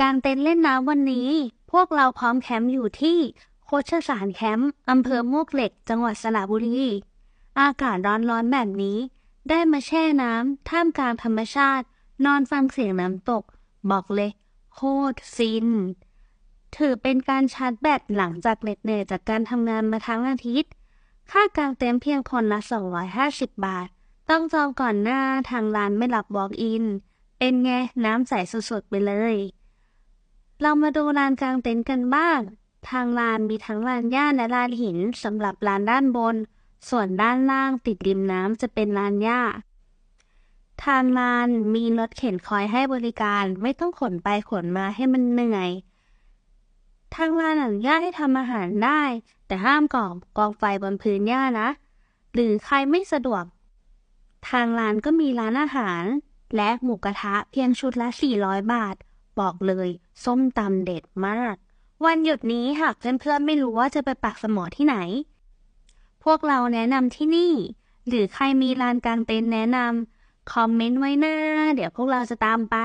การเต็นเล่นน้ำวันนี้ พวกเราพร้อมแคมป์อยู่ที่โคชสารแคมป์อำเภอมวกเหล็ก จังหวัดสระบุรี อากาศร้อนๆแบบนี้ ได้มาแช่น้ำท่ามกลางธรรมชาติ นอนฟังเสียงน้ำตก บอกเลยโคตรฟิน ถือเป็นการชาร์จแบตหลังจากเหน็ดเหนื่อยจากการทำงานมาทั้งอาทิตย์ ค่ากางเต็นเพียงคนละ 250 บาท ต้องจองก่อนหน้าทางร้านไม่รับ walk in เป็นไงน้ำใสสุดๆไปเลย เรามาดูลานกลางเต็นท์กันบ้าง ทางลานมีทั้งลานหญ้าและลานหินสำหรับลานด้านบน ส่วนด้านล่างติดริมน้ำจะเป็นลานหญ้า ทางลานมีรถเข็นคอยให้บริการไม่ต้องขนไปขนมาให้มันเหนื่อย ทางลานอนุญาตให้ทำอาหารได้ แต่ห้ามก่อกองไฟบนพื้นหญ้านะ หรือใครไม่สะดวก ทางร้านก็มีร้านอาหาร และหมูกระทะเพียงชุดละ 400 บาท บอกเลย ส้มตำเด็ดมาก วันหยุดนี้หากเพื่อนๆไม่รู้ว่าจะไปปักสมอที่ไหน พวกเราแนะนำที่นี่ หรือใครมีลานกลางเต็นท์แนะนำคอมเมนต์ไว้หน้า เดี๋ยวพวกเราจะตามไป